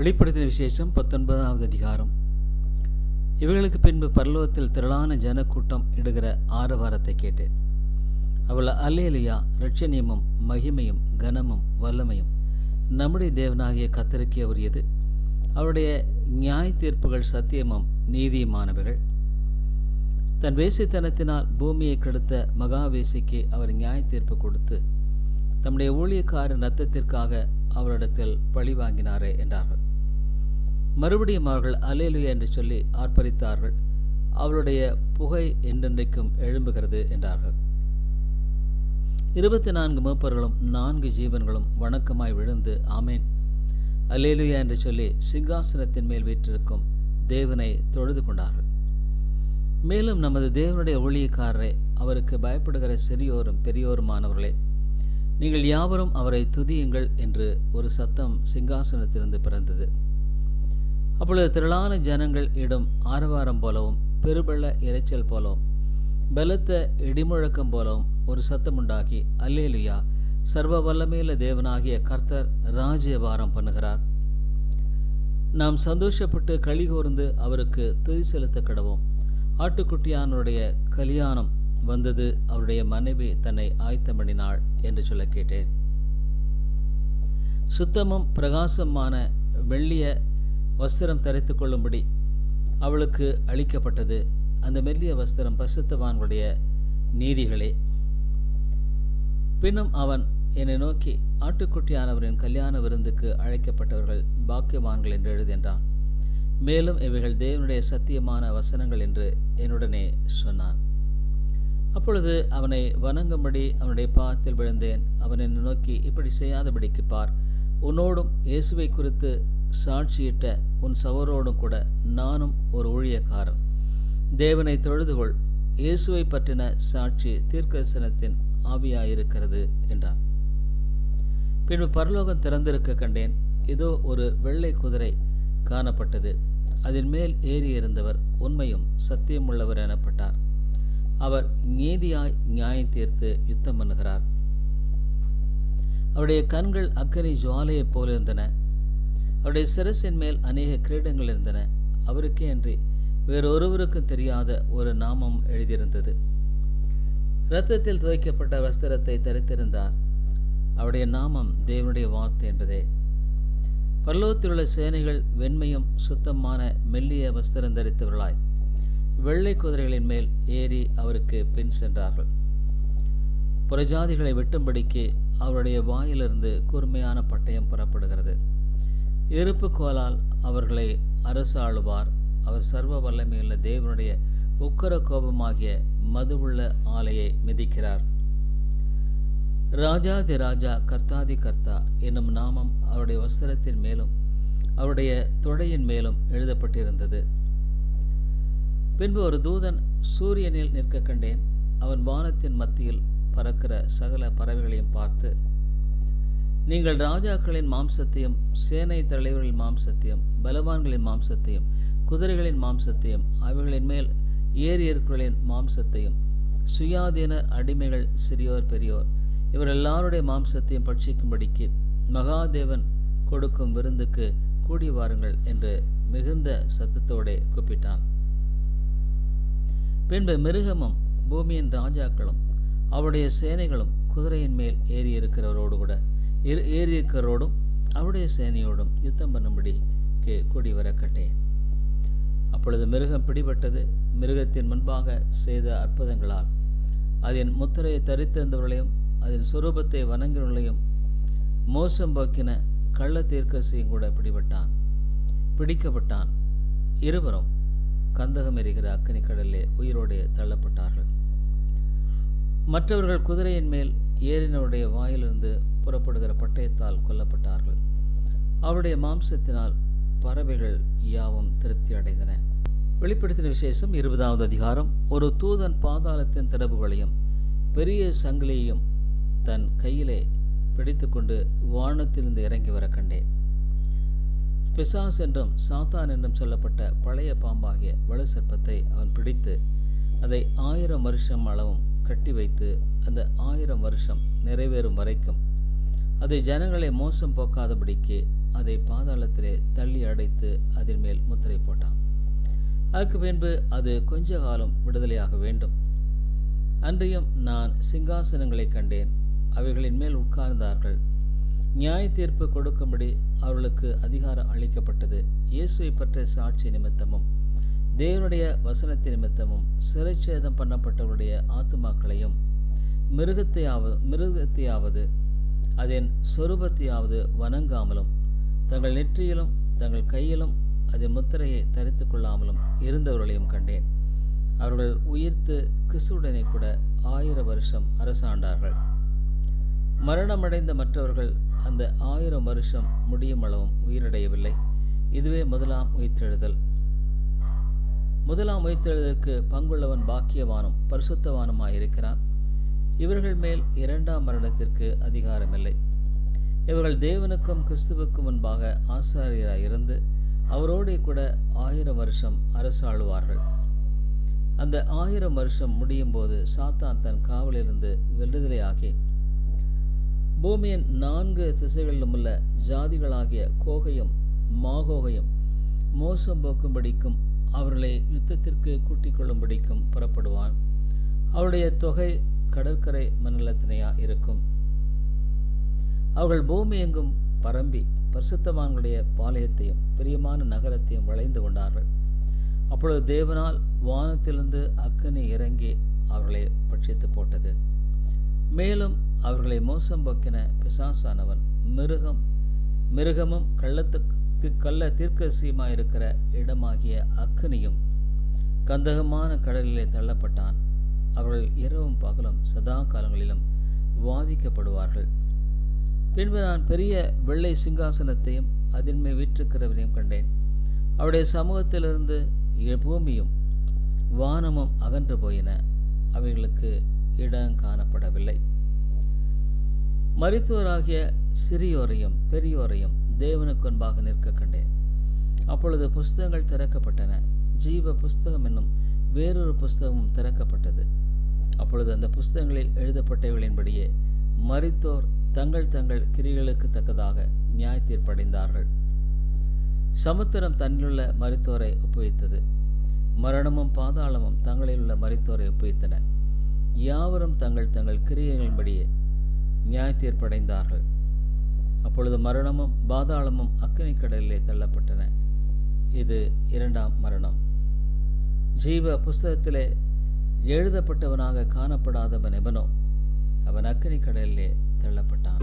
வெளிப்படுத்தின விசேஷம் பத்தொன்பதாவது அதிகாரம். இவர்களுக்கு பின்பு பரலோகத்தில் திரளான ஜனக்கூட்டம் இடுகிற ஆரவாரத்தை கேட்டேன். அவள் அல்லேலியா ரட்சணியமும் மகிமையும் கனமும் வல்லமையும் நம்முடைய தேவனாகிய கத்தருக்கே உரியது. அவருடைய நியாய தீர்ப்புகள் சத்தியமும் நீதியுமானவைகள். தன் வேசித்தனத்தினால் பூமியை கெடுத்த மகாவேசிக்கு அவர் நியாய தீர்ப்பு கொடுத்து தம்முடைய ஊழியக்காரன் ரத்தத்திற்காக அவரிடத்தில் பழி வாங்கினாரே என்றார்கள். மறுபடியும் அவர்கள் அலேலுயா என்று சொல்லி ஆர்ப்பரித்தார்கள். அவளுடைய புகை என்றென்றைக்கும் எழும்புகிறது என்றார்கள். இருபத்தி நான்கு மூப்பர்களும் நான்கு ஜீவன்களும் வணக்கமாய் விழுந்து ஆமேன். அலேலுயா என்று சொல்லி சிங்காசனத்தின் மேல் வீற்றிருக்கும் தேவனை தொழுது கொண்டார்கள். மேலும் நமது தேவனுடைய ஊழியக்காரரை அவருக்கு பயப்படுகிற சிறியோரும் பெரியோருமானவர்களே நீங்கள் யாவரும் அவரை துதியுங்கள் என்று ஒரு சத்தம் சிங்காசனத்திலிருந்து பிறந்தது. அப்பொழுது திரளான ஜனங்கள் இடும் ஆரவாரம் போலவும் பெருபள்ள இறைச்சல் போலவும் பலத்த இடிமுழக்கம் போலவும் ஒரு சத்தம் உண்டாகி அல்லேலுயா சர்வ வல்லமையுள்ள தேவனாகிய கர்த்தர் ராஜ்யபாரம் பண்ணுகிறார். நாம் சந்தோஷப்பட்டு களி கூர்ந்து அவருக்கு துதி செலுத்த கடவோம் ஆட்டுக்குட்டியானுடைய கல்யாணம் வந்தது அவருடைய மனைவி தன்னை ஆய்த்தமணினாள் என்று சொல்ல கேட்டேன். சுத்தமும் பிரகாசமான வெள்ளிய வஸ்திரம் தரித்து கொள்ளும்படி அவளுக்கு அளிக்கப்பட்டது அந்த மெல்லிய வஸ்திரம் பசுத்தவான்களுடைய நீதிகளே. பின்னும் அவன் என்னை நோக்கி ஆட்டுக்குட்டியானவரின் கல்யாண விருந்துக்கு அழைக்கப்பட்டவர்கள் பாக்கியவான்கள் என்று எழுதின்றான் மேலும் இவைகள் தேவனுடைய சத்தியமான வசனங்கள் என்று என்னுடனே சொன்னான். அப்பொழுது அவனை வணங்கும்படி அவனுடைய பாதத்தில் விழுந்தேன். அவன் என்னை நோக்கி இப்படி செய்யாதபடிக்கு பார். உன்னோடும் இயேசுவை குறித்து சாட்சியிட்ட உன் சகோரோடும் கூட நானும் ஒரு ஊழியக்காரன். தேவனை தொழுதுகொள் இயேசுவை பற்றின சாட்சி தீர்க்கதரிசனத்தின் ஆவியாயிருக்கிறது என்றார். பின்பு பரலோகம் திறந்திருக்க கண்டேன். இதோ ஒரு வெள்ளை குதிரை காணப்பட்டது. அதன் மேல் ஏறியிருந்தவர் உண்மையும் சத்தியமுள்ளவர் எனப்பட்டார். அவர் நீதியாய் நியாயம் தீர்த்து யுத்தம் பண்ணுகிறார். அவருடைய கண்கள் அக்கறை ஜுவாலையைப் போல இருந்தன. அவருடைய சிரசின் மேல் அநேக கிரீடங்கள் இருந்தன. அவருக்கே அன்றி வேறொருவருக்கும் தெரியாத ஒரு நாமம் எழுதியிருந்தது. இரத்தத்தில் துவைக்கப்பட்ட வஸ்திரத்தை தரித்திருந்தார். அவருடைய நாமம் தேவனுடைய வார்த்தை என்பதே. பல்லோத்தில் உள்ள சேனைகள் வெண்மையும் சுத்தமான மெல்லிய வஸ்திரம் தரித்தவர்களாய். வெள்ளை குதிரைகளின் மேல் ஏறி அவருக்கு பின் சென்றார்கள். புறஜாதிகளை வெட்டும்படிக்கு அவருடைய வாயிலிருந்து கூர்மையான பட்டயம் புறப்படுகிறது. இருப்பு கோலால் அவர்களை அரசாளுவார். அவர் சர்வ வல்லமையுள்ள தேவனுடைய உக்கர கோபமாகிய மதுவுள்ள ஆலையை மிதிக்கிறார். ராஜாதி ராஜா கர்த்தாதி கர்த்தா என்னும் நாமம் அவருடைய வஸ்திரத்தின் மேலும் அவருடைய தொடையின் மேலும் எழுதப்பட்டிருந்தது. பின்பு ஒரு தூதன் சூரியனில் நிற்க கண்டேன். அவன் வானத்தின் மத்தியில் பறக்கிற சகல பறவைகளையும் பார்த்து நீங்கள் ராஜாக்களின் மாம்சத்தையும் சேனை தலைவர்களின் மாம்சத்தையும் பலவான்களின் மாம்சத்தையும் குதிரைகளின் மாம்சத்தையும் அவைகளின் மேல் ஏரியர்களின் மாம்சத்தையும் சுயாதீன அடிமைகள் சிறியோர் பெரியோர் இவர் எல்லாருடைய மாம்சத்தையும் பட்சிக்கும்படிக்கு மகாதேவன் கொடுக்கும் விருந்துக்கு கூடி வாருங்கள் என்று மிகுந்த சத்தத்தோடே கூப்பிட்டான். பின்பு மிருகமும் பூமியின் ராஜாக்களும் அவருடைய சேனைகளும் குதிரையின் மேல் ஏறி இருக்கிறவரோடு கூட ஏறி இருக்கிறவரோடும் அவருடைய சேனையோடும் யுத்தம் பண்ணும்படி கூடி வரக்கட்டேன். அப்பொழுது மிருகம் பிடிபட்டது. மிருகத்தின் முன்பாக செய்த அற்புதங்களால் அதன் முத்திரையை தரித்திருந்தவர்களையும் அதன் சுரூபத்தை வணங்கினவர்களையும் மோசம் போக்கின கள்ள தீர்க்கசையும் கூட பிடிபட்டான். பிடிக்கப்பட்டான். இருவரும் கந்தகம் எறிகிற அக்கனி கடலிலே உயிரோடு தள்ளப்பட்டார்கள். மற்றவர்கள் குதிரையின் மேல் ஏறினவருடைய வாயிலிருந்து புறப்படுகிற பட்டயத்தால் கொல்லப்பட்டார்கள். அவருடைய மாம்சத்தினால் பறவைகள் யாவும் திருப்தி அடைந்தன. வெளிப்படுத்தின விசேஷம் இருபதாவது அதிகாரம். ஒரு தூதன் பாதாளத்தின் திறவுகளையும் பெரிய சங்கிலியையும் தன் கையிலே பிடித்துக்கொண்டு வானத்திலிருந்து இறங்கி வர கண்டேன். பிசாஸ் என்றும் சாத்தான் என்றும் சொல்லப்பட்ட பழைய பாம்பாகிய வலு சர்ப்பத்தை அவன் பிடித்து அதை ஆயிரம் வருஷம் அளவும் கட்டி வைத்து அந்த ஆயிரம் வருஷம் நிறைவேறும் வரைக்கும் அதை ஜனங்களை மோசம் போக்காதபடிக்கு அதை பாதாளத்திலே தள்ளி அடைத்து அதன் மேல் முத்திரை போட்டான். அதற்கு பின்பு அது கொஞ்ச காலம் விடுதலையாக வேண்டும். அன்றியும் நான் சிங்காசனங்களை கண்டேன். அவைகளின் மேல் உட்கார்ந்தார்கள் நியாய தீர்ப்பு கொடுக்கும்படி அவர்களுக்கு அதிகாரம் அளிக்கப்பட்டது. இயேசுவை பற்றிய சாட்சி நிமித்தமும் தேவனுடைய வசனத்தின் நிமித்தமும் சிறைச்சேதம் பண்ணப்பட்டவருடைய ஆத்துமாக்களையும் மிருகத்தையாவது மிருகத்தையாவது அதன் சொரூபத்தையாவது வணங்காமலும் தங்கள் நெற்றியிலும் தங்கள் கையிலும் அதன் முத்திரையை தரித்து கொள்ளாமலும் இருந்தவர்களையும் கண்டேன். அவர்கள் உயிர்த்து கிறிஸ்துவுடனே கூட ஆயிரம் வருஷம் அரசாண்டார்கள். மரணமடைந்த மற்றவர்கள் அந்த ஆயிரம் வருஷம் முடியும் அளவும் உயிரடையவில்லை. இதுவே முதலாம் உயிர்த்தெழுதல். முதலாம் உயிர்த்தெழுதலுக்கு பங்குள்ளவன் பாக்கியவானும் பரிசுத்தவானுமாயிருக்கிறான் இவர்கள் மேல் இரண்டாம் மரணத்திற்கு அதிகாரமில்லை. இவர்கள் தேவனுக்கும் கிறிஸ்துவுக்கும் முன்பாக ஆசாரியராக இருந்து அவரோடே கூட ஆயிரம் வருஷம் அரசாளுவார்கள். அந்த ஆயிரம் வருஷம் முடியும் போது சாத்தான் தன் காவலிருந்து விடுதலையாகி பூமியின் நான்கு திசைகளிலும் உள்ள ஜாதிகளாகிய கோகையும் மாகோகையும் மோசம் போக்கும்படிக்கும் அவர்களை யுத்தத்திற்கு கூட்டிக் கொள்ளும்படிக்கும் புறப்படுவான். அவருடைய தொகை கடற்கரை மண்டலத்தினையா இருக்கும். அவர்கள் பூமி எங்கும் பரம்பி பரிசுத்தவான்களுடைய பாளையத்தையும் பிரியமான நகரத்தையும் வளைந்து கொண்டார்கள். அப்பொழுது தேவனால் வானத்திலிருந்து அக்கனி இறங்கி அவர்களை பட்சித்து போட்டது. மேலும் அவர்களை மோசம் பக்கின பிசாசானவன் மிருகம் மிருகமும் கள்ளத்துக்கு கள்ள தீர்க்கசியமாயிருக்கிற இடமாகிய அக்னியும் கந்தகமான கடலிலே தள்ளப்பட்டான். அவர்கள் இரவும் பகலும் சதா காலங்களிலும் வாதிக்கப்படுவார்கள். பின்பு நான் பெரிய வெள்ளை சிங்காசனத்தையும் அதின்மை வீற்றிருக்கிறவரையும் கண்டேன். அவருடைய சமூகத்திலிருந்து பூமியும் வானமும் அகன்று போயின. அவைகளுக்கு இடம் காணப்படவில்லை. மரித்தோராகிய சிறியோரையும் பெரியோரையும் தேவனுக்கு முன்பாக நிற்க கண்டேன். அப்பொழுது புஸ்தகங்கள் திறக்கப்பட்டன. ஜீவ புஸ்தகம் என்னும் வேறொரு புஸ்தகமும் திறக்கப்பட்டது. அப்பொழுது அந்த புஸ்தகங்களில் எழுதப்பட்டவைகளின்படியே மரித்தோர் தங்கள் தங்கள் கிரிகளுக்கு தக்கதாக நியாய தீர்ப்படைந்தார்கள். சமுத்திரம் தன்னிலுள்ள மரித்தோரை ஒப்புவித்தது. மரணமும் பாதாளமும் தங்களில் உள்ள மரித்தோரை ஒப்புவித்தன. யாவரும் தங்கள் தங்கள் கிரியைகளின்படியே நியாய தீர்ப்படைந்தார்கள் அப்பொழுது மரணமும் பாதாளமும் அக்கினி கடலிலே தள்ளப்பட்டன. இது இரண்டாம் மரணம். ஜீவ புஸ்தகத்திலே எழுதப்பட்டவனாக காணப்படாதவன் எவனோ அவன் அக்கினி கடலிலே தள்ளப்பட்டான்.